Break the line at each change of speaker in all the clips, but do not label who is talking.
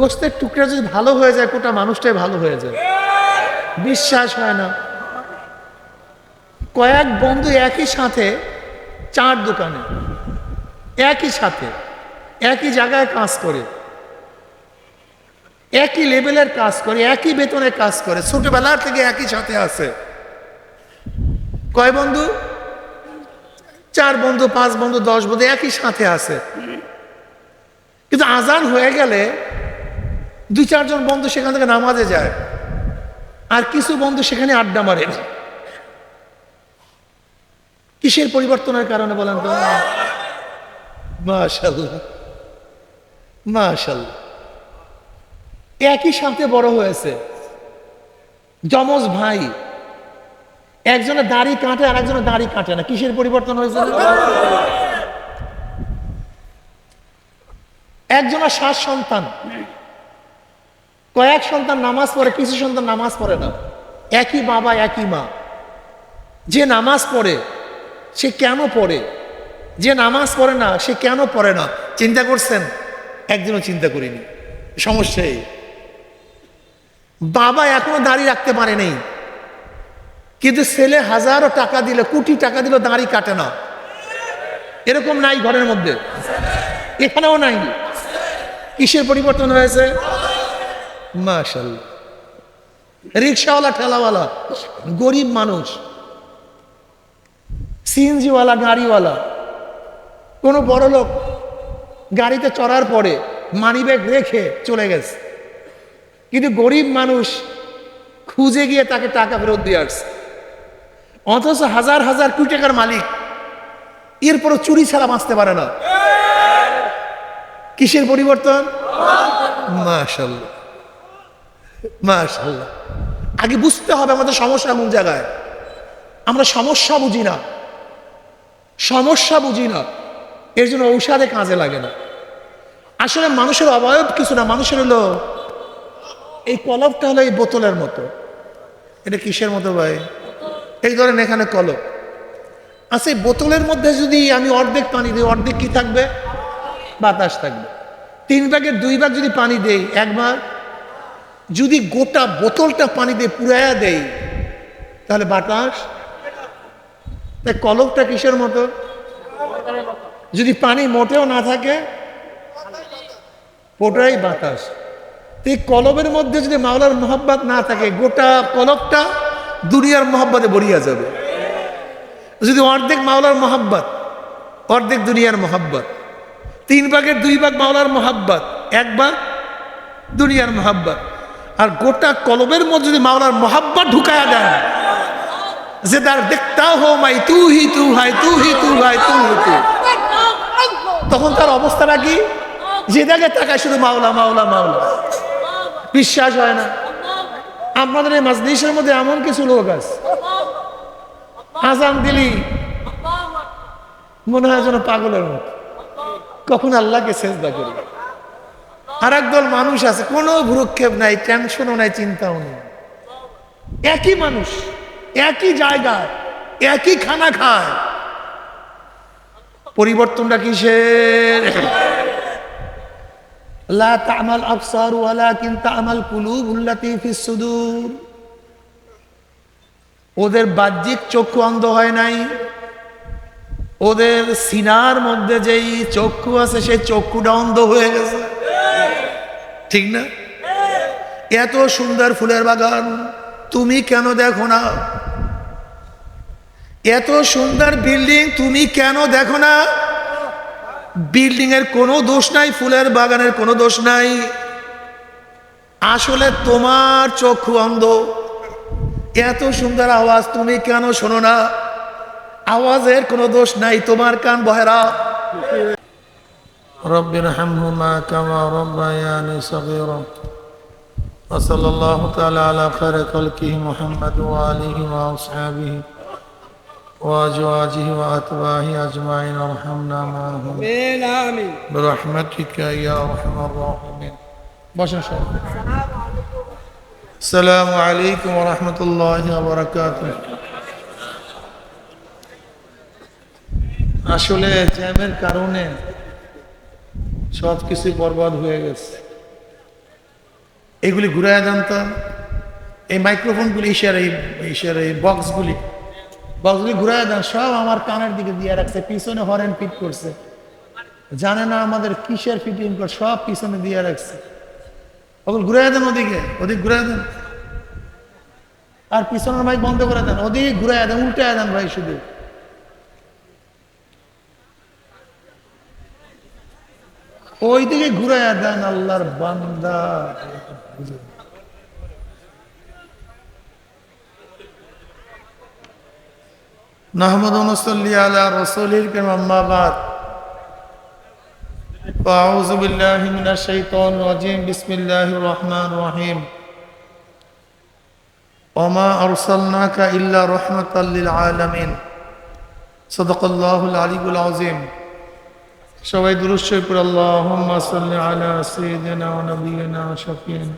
গোস্তের টুকরা যদি ভালো হয়ে যায়, গোটা মানুষটাই ভালো হয়ে যায়। বিশ্বাস হয় না। কয়েক বন্ধু একই সাথে চার দোকানে, একই সাথে, একই জায়গায় কাজ করে, একই লেভেলের কাজ করে, একই বেতনে কাজ করে ছোটবেলার থেকে একই সাথে আছে। কয় বন্ধু? চার বন্ধু, পাঁচ বন্ধু, দশ বন্ধু একই সাথে আছে। কিন্তু আজান হয়ে গেলে দুই চারজন বন্ধু সেখান থেকে নামাজে যায়। আর কিছু বন্ধু সেখানে আড্ডা মারে। কিসের পরিবর্তনের কারণে বলেন তো? মাশাল্লাহ একই সাথে বড় হয়েছে। যমজ ভাই একজনের দাড়ি কাটে আর একজনের দাড়ি কাটে না। কিসের পরিবর্তন হয়েছে? একজনের শ্বাস সন্তান। কয়েক সন্তান নামাজ পড়ে, কিছু সন্তান নামাজ পড়ে না। একই বাবা, একই মা। যে নামাজ পড়ে, সে কেন পড়ে? যে নামাজ পড়ে না, সে কেন পড়ে না? চিন্তা করছেন? একদিনও চিন্তা করিনি। সমস্যা এই। বাবা এখনও দাঁড়িয়ে রাখতে পারে নেই। কিন্তু ছেলে হাজারো টাকা দিলে, কোটি টাকা দিলে দাঁড়ি কাটে না। এরকম নাই ঘরের মধ্যে। এখানেও নাই। কিসের পরিবর্তন হয়েছে? মাশাল রিক্সাওয়ালা ঠেলাওয়ালা, গরিব মানুষ, সিএনজিওয়ালা, গাড়িওয়ালা, কোনো বড় লোক গাড়িতে চড়ার পরে মানিব্যাগ রেখে চলে গেছে। কিন্তু গরিব মানুষ খুঁজে গিয়ে তাকে টাকা ফেরত দিয়ে আসছে। অথচ হাজার হাজার কোটি টাকার মালিক এরপরও চুরি ছাড়া বাঁচতে পারে না। কিসের পরিবর্তন? মাশাল্লাহ মাশাল্লাহ আগে বুঝতে হবে আমাদের সমস্যা কোন জায়গায়। আমরা সমস্যা বুঝি না। সমস্যা বুঝি না। এর জন্য ঔষধে কাজে লাগে না। আসলে মানুষের অবয়ব কিছু না, মানুষের হলো এই কলপটা হলো এই বোতলের মতো। এটা কিসের মতো ভাই? এই ধরেন এখানে কলপ। আচ্ছা এই বোতলের মধ্যে যদি আমি অর্ধেক পানি দিই, অর্ধেক কি থাকবে? বাতাস থাকবে। তিন ভাগের দুই ভাগ যদি পানি দেই, এক ভাগ? যদি গোটা বোতলটা পানি দিয়ে পুরাইয়া দেই তাহলে বাতাস? তাই কলকটা কিসের মতো? যদি পানি মোটেও না থাকে ওটাই বাতাস। এই কলবের মধ্যে যদি মাওলার মোহাব্বত না থাকে, গোটা কলবটা দুনিয়ার মোহাব্বতে বড়িয়া যাবে। যদি অর্ধেক মাওলার মোহাব্বত, অর্ধেক দুনিয়ার মোহাব্বত, তিন ভাগের দুই ভাগ মাওলার মোহাব্বত, এক ভাগ দুনিয়ার মোহাব্বত। আর গোটা কলবের মধ্যে যদি মাওলার মহাব্বা ঢুকায়া দেয়, যে তার দেখতা হো মাই, তু হি তু হাই, তু হি তু হাই, তু হি তু। তখন তার অবস্থাটা কি? যে দেখে তাকায় শুধু মাওলা মাওলা মাওলা। বিশ্বাস হয় না। আপনাদের এই মাজলিসের মধ্যে এমন কিছু লোক আছে। আজান দিলি, মনে হয় যেন পাগলের মতো। কখন আল্লাহকে চেষ্টা করি। আর একদল মানুষ আছে, কোনো ভ্রুক্ষেপ নাই টেনশনও নাই, চিন্তাও নেই। একই মানুষ, একই জায়গায় একই খানা খায়। পরিবর্তনটা কিসের? লা আফসার ওয়ালাকিন তামাল কুলুব উল্লাতি ফিস সুদূর। ওদের বাহ্যিক চক্ষু অন্ধ হয় নাই। ওদের সিনার মধ্যে যেই চক্ষু আছে, সেই চক্ষুটা অন্ধ হয়ে গেছে। ঠিক না? এত সুন্দর ফুলের বাগান তুমি কেন দেখো না? এত সুন্দর বিল্ডিং তুমি কেন দেখো না? বিল্ডিং এর কোনো দোষ নাই, ফুলের বাগানের কোনো দোষ নাই। আসলে তোমার চক্ষু অন্ধ। এত সুন্দর আওয়াজ তুমি কেন শোনো না? আওয়াজের কোনো দোষ নাই, তোমার কান বহেরা।
رب ارحمهما كما ربياني صغيرا وصلى الله تعالى على خير خلقه محمد وآله وأصحابه وأزواجه وأتباعه أجمعين وارحمنا معهم برحمتك يا أرحم الراحمين
বসেন সব
السلام عليكم ورحمة الله وبركاته
আসলে জ্যামের কারণে সব কিছু বরবাদ হয়ে গেছে। এগুলি ঘুরায় দেন তো, এই মাইক্রোফোনগুলি ইসের এই ইসের এই বক্সগুলি বক্সগুলি ঘুরায় দেন, সব আমার কানের দিকে দিয়ে রাখছে, পিছনে হরেন ফিট করছে। জানে না আমাদের কিসের ফিটিং করে, সব পিছনে দিয়ে রাখছে। ওগুলো ঘুরাই দেন ওদিকে, ওদিক ঘুরাই দেন। আর পিছনের মাইক বন্ধ করে দেন, ওদিকে ঘুরাই দেন উল্টে দেন ভাই শুধু। ওই দিকে ঘুরাই দেন আল্লাহর বান্দা নাহমদ নসল্লি আলা রসুলির কেম আম্মাবাদ فأعوذ بالله من الشيطان الرجيم بسم الله الرحمن الرحيم وما أرسلناك إلا رحمة للعالمين صدق الله العلي العظيم সবাই দুরুশ্বর করে اللهم صل على سيدنا ونبينا وشفينا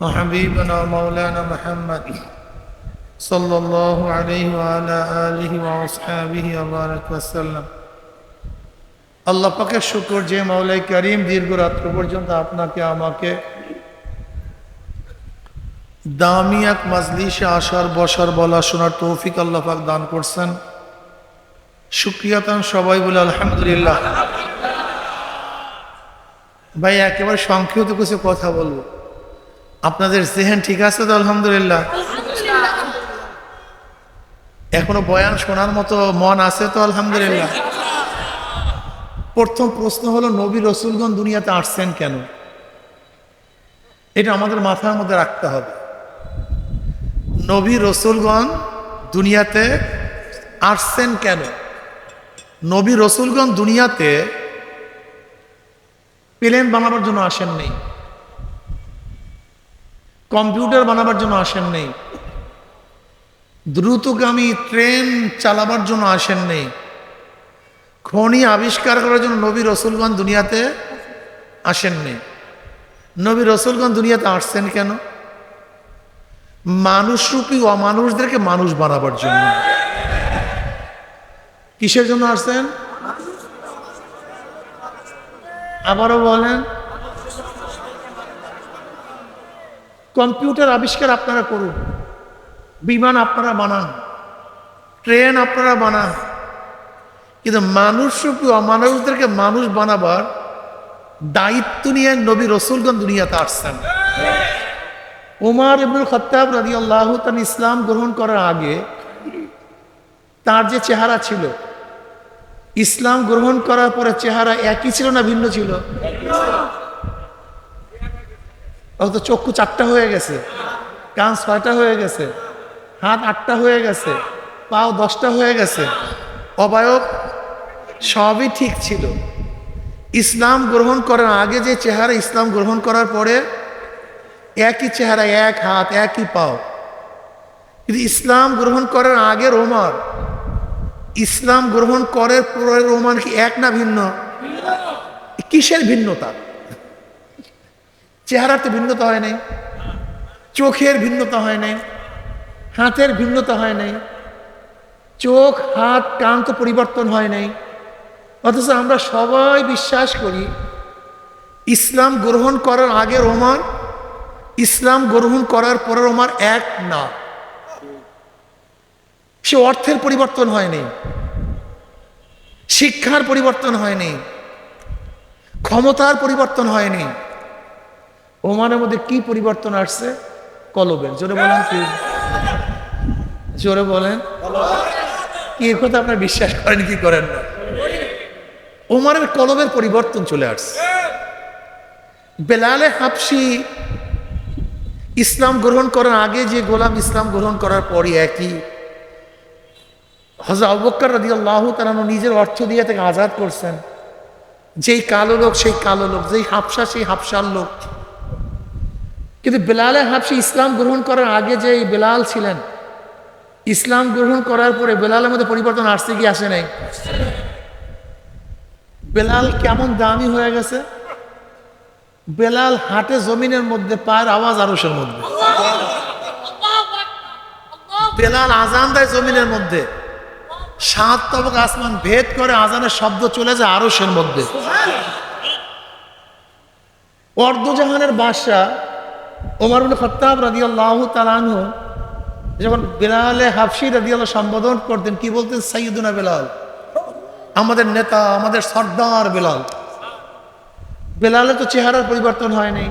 وحبيبنا ومولانا محمد صلى الله عليه وعلى آله وأصحابه وبارك وسلم আল্লাহ পাকের শুকর যে মাওলাই করিম দীর্ঘ রাত্র পর্যন্ত আপনাকে আমাকে দামি এক মাজলিসে আসার বসার বলা শোনার তৌফিক আল্লাহ পাক দান করছেন সুক্রিয়াতান সবাই বলে আলহামদুলিল্লাহ। ভাই একেবারে সংক্ষিপ্ত কিছু কথা বলব। আপনাদের জেহেন ঠিক আছে তো আলহামদুলিল্লাহ। এখনও বয়ান শোনার মতো মন আছে তো আলহামদুলিল্লাহ? প্রথম প্রশ্ন হলো নবী রসুলগণ দুনিয়াতে আসছেন কেন? এটা আমাদের মাথার মধ্যে রাখতে হবে। নবী রসুলগণ দুনিয়াতে আসছেন কেন? নবী রসুলগণ দুনিয়াতে প্লেন বানাবার জন্য আসেন নেই। কম্পিউটার বানাবার জন্য আসেন নেই। দ্রুতগামী ট্রেন চালাবার জন্য আসেন নেই। খনি আবিষ্কার করার জন্য নবী রসুলগঞ্জ দুনিয়াতে আসেননি নবী রসুলগঞ্জ দুনিয়াতে আসছেন কেন? মানুষরূপী অমানুষদেরকে মানুষ বানাবার জন্য। কিসের জন্য আসছেন? আবারও বলেন। কম্পিউটার আবিষ্কার আপনারা করুন। বিমান আপনারা বানান। ট্রেন আপনারা বানান। কিন্তু মানুষরূপী অমানুষদেরকে মানুষ বানাবার দায়িত্ব নিয়ে নবী রসুলগঞ্জ দুনিয়াতে আসছেন। উমার ইবনুল খত্তাব রাজি আল্লাহ ইসলাম গ্রহণ করার আগে তার যে চেহারা ছিল ইসলাম গ্রহণ করার পরে চেহারা একই ছিল না ভিন্ন ছিল? অত চক্ষু চারটা হয়ে গেছে, কান ছয়টা হয়ে গেছে, হাত আটটা হয়ে গেছে, পাও দশটা হয়ে গেছে, অবায়ব সবই ঠিক ছিল। ইসলাম গ্রহণ করার আগে যে চেহারা ইসলাম গ্রহণ করার পরে একই চেহারা, এক হাত, একই পাও। কিন্তু ইসলাম গ্রহণ করার আগে রোমার ইসলাম গ্রহণ করার পরে রোমান কি এক না ভিন্ন? কিসের ভিন্নতা? চেহারার তো ভিন্নতা হয় নাই। চোখের ভিন্নতা হয় নাই। হাতের ভিন্নতা হয় নাই। চোখ, হাত, কান তো পরিবর্তন হয় নাই। অথচ আমরা সবাই বিশ্বাস করি, ইসলাম গ্রহণ করার আগে রোমান, ইসলাম গ্রহণ করার পরে রোমান এক না। সে অর্থের পরিবর্তন হয়নি। শিক্ষার পরিবর্তন হয়নি। ক্ষমতার পরিবর্তন হয়নি। ওমানের মধ্যে কি পরিবর্তন আসছে? কলবের। জোরে বলেন কি? জোরে বলেন। কি এ কথা আপনার বিশ্বাস করেন কি করেন না? ওমারের কলবের পরিবর্তন চলে আসছে। বেলালে হাফসি ইসলাম গ্রহণ করার আগে যে গোলাম ইসলাম গ্রহণ করার পরই একই হজরত আবুবকর রাদি আল্লাহ তারা নিজের অর্থ দিয়ে তাকে আজাদ করছেন। যেই কালো লোক সেই কালো লোক যেই হাফসা সেই হাফসার লোক। কিন্তু বেলালে হাফসি ইসলাম গ্রহণ করার আগে যে বেলাল ছিলেন ইসলাম গ্রহণ করার পরে বেলালের মধ্যে পরিবর্তন আসছে কি আসে নাই। বেলাল কেমন দামি হয়ে গেছে? বেলাল হাটে জমিনের মধ্যে পায়ের আওয়াজ আরসের মধ্যে। বেলাল আজান দেয় জমিনের মধ্যে। সাত তবক আসমান ভেদ করে আজানের শব্দ চলে যায় আরসের মধ্যে। অর্ধজাহানের বাদশা ওমর খত্তাব রাজি আল্লাহ তালানু যখন বেলালে হাফসি রাজি আল্লাহ সম্বোধন করতেন, কি বলতেন? সাইয়দুনা বেলাল। আমাদের নেতা, আমাদের সর্দার বেলাল। বেলালে তো চেহারার পরিবর্তন হয়নি।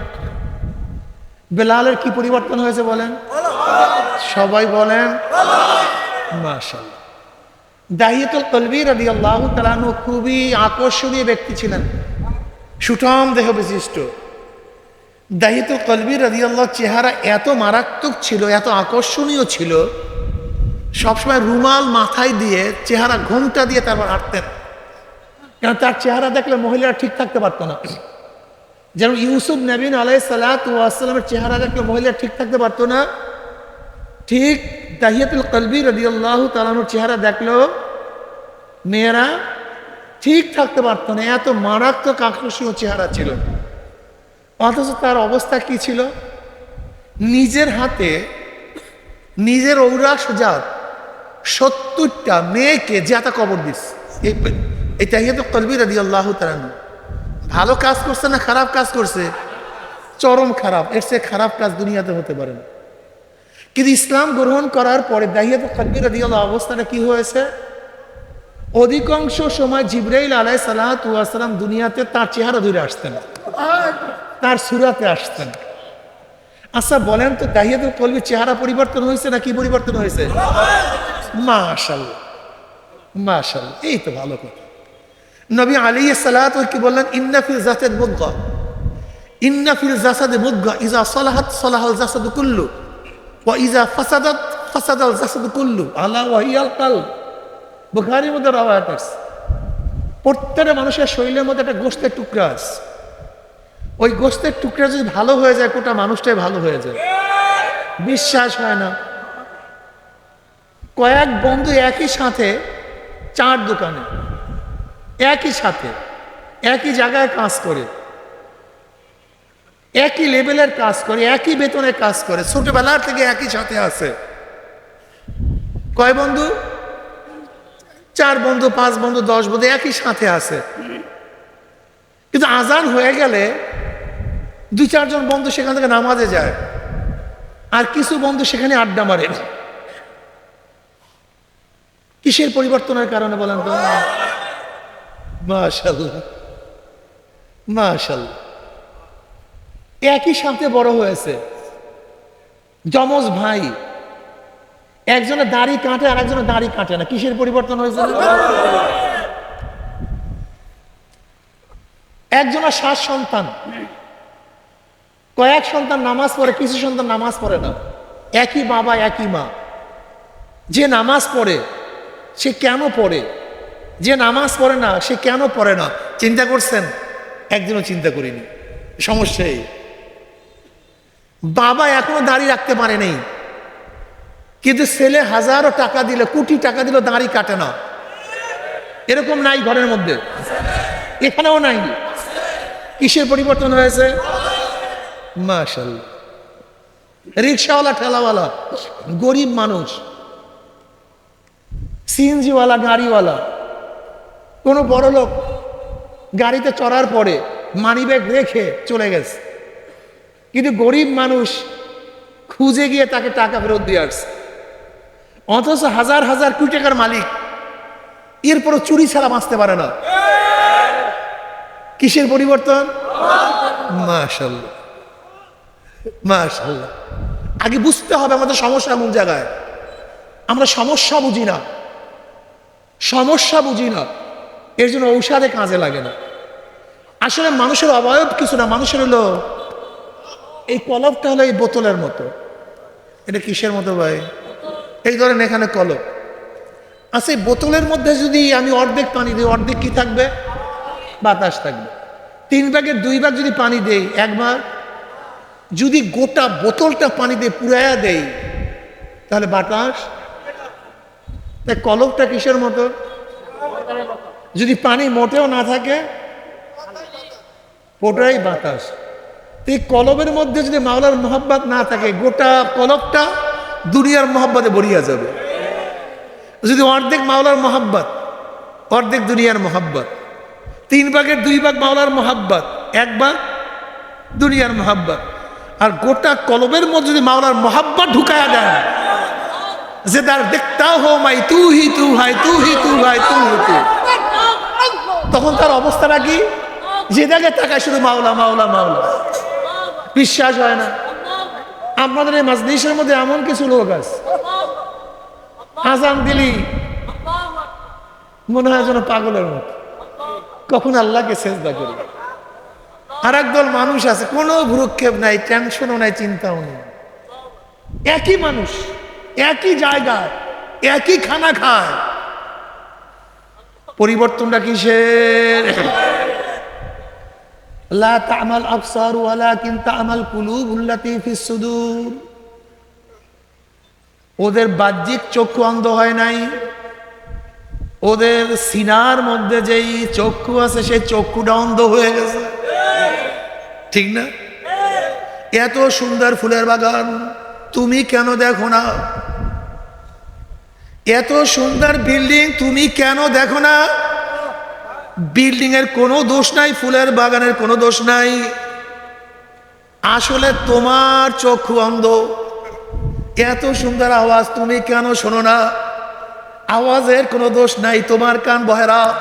বেলালের কি পরিবর্তন হয়েছে বলেন? সবাই বলেন মাশাল্লাহ দাহিয়াতুল কলবি রাদি আল্লাহ তালানু খুবই আকর্ষণীয় ব্যক্তি ছিলেন। সুঠাম দেহ বিশিষ্ট। দাহিয়াতুল কলবি রাদি আল্লাহ চেহারা এত মারাত্মক ছিল, এত আকর্ষণীয় ছিল, সবসময় রুমাল মাথায় দিয়ে চেহারা ঘোমটা দিয়ে তারপর হাঁটতেন। কারণ তার চেহারা দেখলে মহিলারা ঠিক থাকতে পারতো না। যেমন ইউসুফ নবীন আলাই সালাতামের চেহারা দেখলে মহিলা ঠিক থাকতে পারতো না। ঠিক দাহিয়াতুল কলবি রদি আল্লাহ তালানোর চেহারা দেখলেও মেয়েরা ঠিক থাকতে পারতো না, এত মারাত্মক আকর্ষণীয় চেহারা ছিল। অথচ তার অবস্থা কি ছিল? নিজের হাতে, নিজের ঔরাস জাত সত্তরটা মেয়েকে জাতা কবর দিস এই- তাহিয়াত কলবি রাদি আল্লাহ তালানু ভালো কাজ করছে না খারাপ কাজ করছে? চরম খারাপ, এর চেয়ে খারাপ কাজ দুনিয়াতে হতে পারে না। কিন্তু ইসলাম গ্রহণ করার পরে দাহিয়াত রাদি অবস্থাটা কি হয়েছে? অধিকাংশ সময় জিব্রাইল আলাই সালাম দুনিয়াতে তার চেহারা ধরে আসতেন, তার সুরাতে আসতেন। আচ্ছা বলেন তো দাহিয়াতুল কলবির চেহারা পরিবর্তন হয়েছে না কি পরিবর্তন হয়েছে? মাশাল্লাহ মাশাল্লাহ এই তো ভালো কথা। নবী আলী সালাত কি বললেন? ইন্নাফিল জাতের মুদ্গা ইন্নাফিল জাসাদে মুদ্গা ইজা সলাহাত সলাহাল জাসাদ কুল্লু। ও ইজা ফাসাদাত ফাসাদাল জাসাদ কুল্লু আল্লাহ ওয়াহিয়াল কাল বুখারির মধ্যে রাওয়ায়াত আছে। প্রত্যেকটা মানুষের শরীরের মধ্যে একটা গোস্তের টুকরা আছে। ওই গোস্তের টুকরা যদি ভালো হয়ে যায়, গোটা মানুষটাই ভালো হয়ে যায়। বিশ্বাস হয় না। কয়েক বন্ধু একই সাথে, চার দোকানে। একই সাথে, একই জায়গায় কাজ করে। একই লেভেলের কাজ করে, একই বেতনে কাজ করে, ছোটবেলার থেকে একই সাথে আছে। কয় বন্ধু? চার বন্ধু, পাঁচ বন্ধু, দশ বন্ধু একই সাথে আছে। কিন্তু আজান হয়ে গেলে দুই চারজন বন্ধু সেখান থেকে নামাজে যায়। আর কিছু বন্ধু সেখানে আড্ডা মারে। কিসের পরিবর্তনের কারণে বলেন তো? মাশাল্লাহ মাশাল্লাহ একই সাথে বড় হয়েছে। যমজ ভাই একজনের দাড়ি কাটে আর একজনের দাড়ি কাটে না। কিসের পরিবর্তন হয়েছে? একজনের সাত সন্তান। কয়েক সন্তান নামাজ পড়ে, কিছু সন্তান নামাজ পড়ে না। একই বাবা, একই মা। যে নামাজ পড়ে, সে কেন পড়ে? যে নামাজ পড়ে না, সে কেন পড়ে না? চিন্তা করছেন? একদিনও চিন্তা করিনি। সমস্যা এই। বাবা এখনও দাড়ি রাখতে পারে নেই। কিন্তু ছেলে হাজারো টাকা দিলে, কোটি টাকা দিলে দাড়ি কাটে না। এরকম নাই ঘরের মধ্যে। এখানেও নাই। কিসের পরিবর্তন হয়েছে? মাশাল রিক্সাওয়ালা, ঠেলাওয়ালা, গরিব মানুষ, সিএনজিওয়ালা, গাড়িওয়ালা, কোনো বড় লোক গাড়িতে চড়ার পরে মানিব্যাগ রেখে চলে গেছে। কিন্তু গরিব মানুষ খুঁজে গিয়ে তাকে টাকা ফেরত দিয়ে আসছে। অথচ হাজার হাজার কোটি টাকার মালিক এরপরও চুরি ছাড়া বাঁচতে পারে না। কিসের পরিবর্তন? আগে বুঝতে হবে আমাদের সমস্যা কোন জায়গায়। আমরা সমস্যা বুঝি না। সমস্যা বুঝি না। এর জন্য ঔষধে কাজে লাগে না। আসলে মানুষের অবয়ব কিছু না, মানুষের হলো এই কলবটা হলো এই বোতলের মতো। এটা কিসের মতো ভাই? এই ধরেন এখানে কলব। আচ্ছা এই বোতলের মধ্যে যদি আমি অর্ধেক পানি দিই, অর্ধেক কি থাকবে? বাতাস থাকবে। তিন ভাগের দুই ভাগ যদি পানি দেই, এক ভাগ। যদি গোটা বোতলটা পানি দিয়ে পুরাইয়া দেই, তাহলে বাতাস? তাই কলবটা কিসের মতো? যদি পানি মোটেও না থাকে ওটাই বাতাস। এই কলবের মধ্যে যদি মাওলার মোহাব্বত না থাকে, গোটা কলবটা দুনিয়ার মোহাব্বতে বড়িয়া যাবে। যদি অর্ধেক মাওলার মোহাব্বত, অর্ধেক দুনিয়ার মোহাব্বত, তিন ভাগের দুই ভাগ মাওলার মোহাব্বত, এক ভাগ দুনিয়ার মোহাব্বত, আর গোটা কলবের মধ্যে যদি মাওলার মহাব্বা ঢুকায়া দেন যে তার দেখতা হো মাই, তু হি তু হাই, তু হি তু হাই, তু হি তু। তখন তার অবস্থাটা কি? যে দেখে তাকায় শুধু মাওলা মাওলা মাওলা। বিশ্বাস হয় না। আপনাদের এই মাজলিসের মধ্যে এমন কিছু লোক আছে। আজান দিলি, মনে হয় যেন পাগলের মতো। কখন আল্লাহকে চেষ্টা করি। আর একদল মানুষ আছে, কোনো ভ্রুক্ষেপ নাই টেনশনও নাই, চিন্তাও নেই। একই মানুষ, একই জায়গায় একই খানা খায়। পরিবর্তনটা কিসের? লা তামাল আবসার ওয়ালাকিন তামাল কুলুব উল্লাতি ফিস সুদূর। ওদের বাহ্যিক চক্ষু অন্ধ হয় নাই। ওদের সিনার মধ্যে যেই চক্ষু আছে, সেই চক্ষুটা অন্ধ হয়ে গেছে। ঠিক না? এত সুন্দর ফুলের বাগান, তুমি কেন দেখো না? এত সুন্দর বিল্ডিং, তুমি কেন দেখো না? বিল্ডিং এর কোনো দোষ নাই, ফুলের বাগানের কোনো দোষ নাই। আসলে তোমার চক্ষু অন্ধ। এত সুন্দর আওয়াজ তুমি কেন শোনো না? আওয়াজের কোনো দোষ নাই তোমার কান বহেরা।